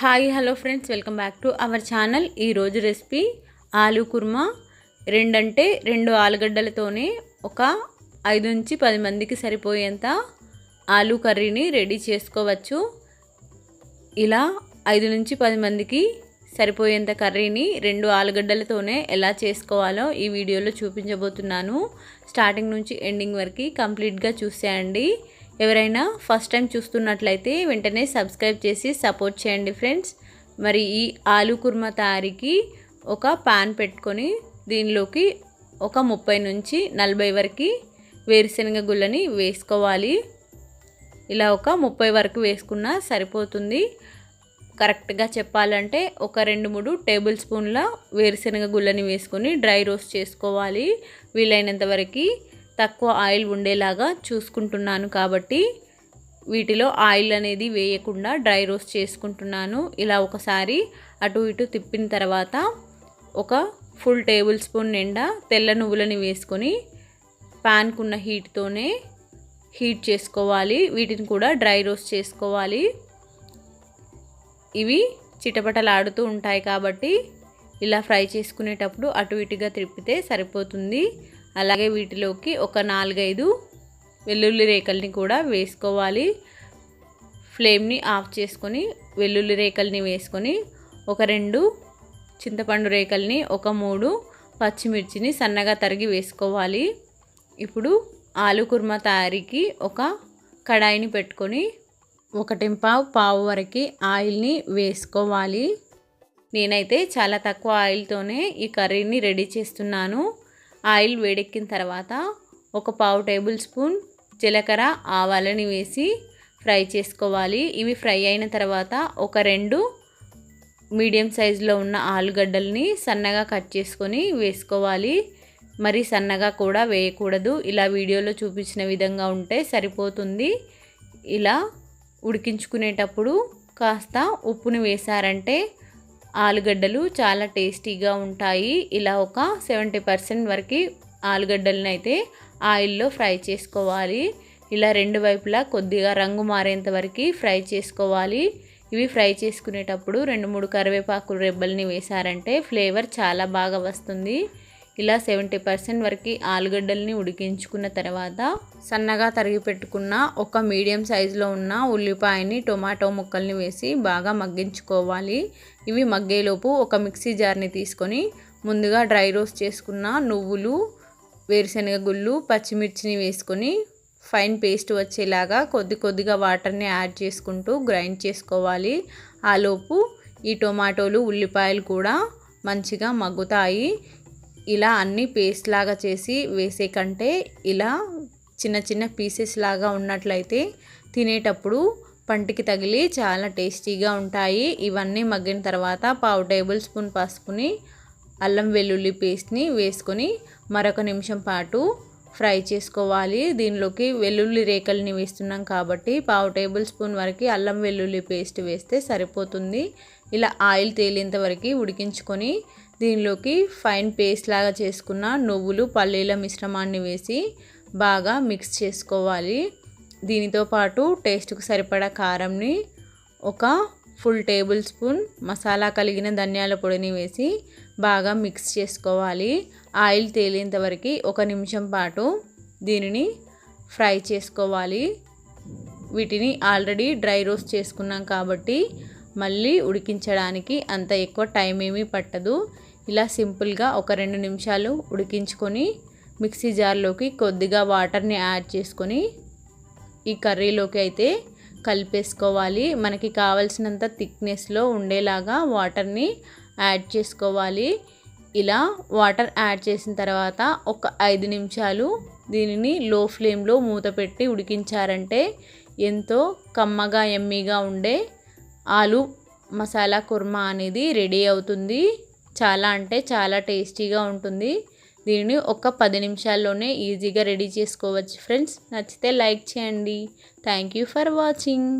Hi hello friends. Welcome back to our channel. ఈరోజు recipe aloo kurma. రెండంటే రెండు ఆలుగడ్డలతోనే ఒక ఐదు నుంచి పది మందికి సరిపోయేంత ఆలూ కర్రీని రెడీ చేసుకోవచ్చు. ఇలా ఐదు నుంచి పది మందికి సరిపోయేంత కర్రీని రెండు ఆలుగడ్డలతోనే ఎలా చేసుకోవాలో ఈ వీడియోలో చూపించబోతున్నాను. స్టార్టింగ్ నుంచి ఎండింగ్ వరకు కంప్లీట్గా చూసేయండి. ఎవరైనా ఫస్ట్ టైం చూస్తున్నట్లయితే వెంటనే సబ్స్క్రైబ్ చేసి సపోర్ట్ చేయండి ఫ్రెండ్స్. మరి ఈ ఆలూ కుర్మా తయారీకి ఒక పాన్ పెట్టుకొని దీనిలోకి ఒక ముప్పై నుంచి నలభై వరకు వేరుశనగ గుళ్ళని వేసుకోవాలి. ఇలా ఒక ముప్పై వరకు వేసుకున్నా సరిపోతుంది. కరెక్ట్గా చెప్పాలంటే ఒక రెండు మూడు టేబుల్ స్పూన్ల వేరుశనగ గుళ్ళని వేసుకొని డ్రై రోస్ట్ చేసుకోవాలి. వీలైనంత వరకు తక్కువ ఆయిల్ ఉండేలాగా చూసుకుంటున్నాను కాబట్టి వీటిలో ఆయిల్ అనేది వేయకుండా డ్రై రోస్ట్ చేసుకుంటున్నాను. ఇలా ఒకసారి అటు ఇటు తిప్పిన తర్వాత ఒక ఫుల్ టేబుల్ స్పూన్ నిండా తెల్ల నువ్వులని వేసుకొని ప్యాన్కున్న హీట్తోనే హీట్ చేసుకోవాలి. వీటిని కూడా డ్రై రోస్ట్ చేసుకోవాలి. ఇవి చిటపటలాడుతూ ఉంటాయి కాబట్టి ఇలా ఫ్రై చేసుకునేటప్పుడు అటు ఇటుగా తిప్పితే సరిపోతుంది. అలాగే వీటిలోకి ఒక నాలుగైదు వెల్లుల్లి రేకల్ని కూడా వేసుకోవాలి. ఫ్లేమ్ని ఆఫ్ చేసుకొని వెల్లుల్లి రేకల్ని వేసుకొని ఒక రెండు చింతపండు రేకల్ని ఒక మూడు పచ్చిమిర్చిని సన్నగా తరిగి వేసుకోవాలి. ఇప్పుడు ఆలు కుర్మా తయారీకి ఒక కడాయిని పెట్టుకొని ఒకటి పావు పావు వరకు ఆయిల్ని వేసుకోవాలి. నేనైతే చాలా తక్కువ ఆయిల్తోనే ఈ కర్రీని రెడీ చేస్తున్నాను. ఆయిల్ వేడెక్కిన తర్వాత ఒక పావు టేబుల్ స్పూన్ జీలకర్ర ఆవాలని వేసి ఫ్రై చేసుకోవాలి. ఇవి ఫ్రై అయిన తర్వాత ఒక రెండు మీడియం సైజులో ఉన్న ఆలుగడ్డల్ని సన్నగా కట్ చేసుకొని వేసుకోవాలి. మరి సన్నగా కూడా వేయకూడదు. ఇలా వీడియోలో చూపించిన విధంగా ఉంటే సరిపోతుంది. ఇలా ఉడికించుకునేటప్పుడు కాస్త ఉప్పుని వేశారంటే ఆలుగడ్డలు చాలా టేస్టీగా ఉంటాయి. ఇలా ఒక సెవెంటీ పర్సెంట్ వరకు ఆలుగడ్డలను అయితే ఆయిల్లో ఫ్రై చేసుకోవాలి. ఇలా రెండు వైపులా కొద్దిగా రంగు మారేంత వరకు ఫ్రై చేసుకోవాలి. ఇవి ఫ్రై చేసుకునేటప్పుడు రెండు మూడు కరివేపాకు రెబ్బల్ని వేశారంటే ఫ్లేవర్ చాలా బాగా వస్తుంది. ఇలా సెవెంటీ పర్సెంట్ వరకు ఆలుగడ్డల్ని ఉడికించుకున్న తర్వాత సన్నగా తరిగి పెట్టుకున్న ఒక మీడియం సైజులో ఉన్న ఉల్లిపాయని టొమాటో ముక్కల్ని వేసి బాగా మగ్గించుకోవాలి. ఇవి మగ్గేలోపు ఒక మిక్సీ జార్ని తీసుకొని ముందుగా డ్రై రోస్ట్ చేసుకున్న నువ్వులు వేరుశనగ గుళ్ళు పచ్చిమిర్చిని వేసుకొని ఫైన్ పేస్ట్ వచ్చేలాగా కొద్ది కొద్దిగా వాటర్ని యాడ్ చేసుకుంటూ గ్రైండ్ చేసుకోవాలి. ఆలోపు ఈ టొమాటోలు ఉల్లిపాయలు కూడా మంచిగా మగ్గుతాయి. ఇలా అన్ని పేస్ట్ లాగా చేసి వేసే కంటే ఇలా చిన్న చిన్న పీసెస్ లాగా ఉన్నట్లయితే తినేటప్పుడు పంటికి తగిలి చాలా టేస్టీగా ఉంటాయి. ఇవన్నీ మగ్గిన తర్వాత పావు టేబుల్ స్పూన్ పసుపుని అల్లం వెల్లుల్లి పేస్ట్ని వేసుకొని మరొక నిమిషం పాటు ఫ్రై చేసుకోవాలి. దీనిలోకి వెల్లుల్లి రేకల్ని వేస్తున్నాం కాబట్టి పావు టేబుల్ స్పూన్ వరకు అల్లం వెల్లుల్లి పేస్ట్ వేస్తే సరిపోతుంది. ఇలా ఆయిల్ తేలేంత వరకు ఉడికించుకొని దీనిలోకి ఫైన్ పేస్ట్ లాగా చేసుకున్న నువ్వులు పల్లీల మిశ్రమాన్ని వేసి బాగా మిక్స్ చేసుకోవాలి. దీనితో పాటు టేస్ట్కు సరిపడా కారంని ఒక ఫుల్ టేబుల్ స్పూన్ మసాలా కలిగిన ధనియాల పొడిని వేసి బాగా మిక్స్ చేసుకోవాలి. ఆయిల్ తేలేంత వరకు ఒక నిమిషం పాటు దీనిని ఫ్రై చేసుకోవాలి. వీటిని ఆల్రెడీ డ్రై రోస్ట్ చేసుకున్నాం కాబట్టి మళ్ళీ ఉడికించడానికి అంత ఎక్కువ టైం ఏమీ పట్టదు. ఇలా సింపుల్గా ఒక రెండు నిమిషాలు ఉడికించుకొని మిక్సీ జార్లోకి కొద్దిగా వాటర్ని యాడ్ చేసుకొని ఈ కర్రీలోకి అయితే కలిపేసుకోవాలి. మనకి కావలసినంత థిక్నెస్లో ఉండేలాగా వాటర్ని యాడ్ చేసుకోవాలి. ఇలా వాటర్ యాడ్ చేసిన తర్వాత ఒక ఐదు నిమిషాలు దీనిని లో ఫ్లేమ్లో మూత పెట్టి ఉడికించారంటే ఎంతో కమ్మగా ఎమ్మీగా ఉండే ఆలు మసాలా కుర్మా అనేది రెడీ అవుతుంది. చాలా అంటే చాలా టేస్టీగా ఉంటుంది. దీనిని ఒక పది నిమిషాల్లోనే ఈజీగా రెడీ చేసుకోవచ్చు ఫ్రెండ్స్. నచ్చితే లైక్ చేయండి. Thank you for watching.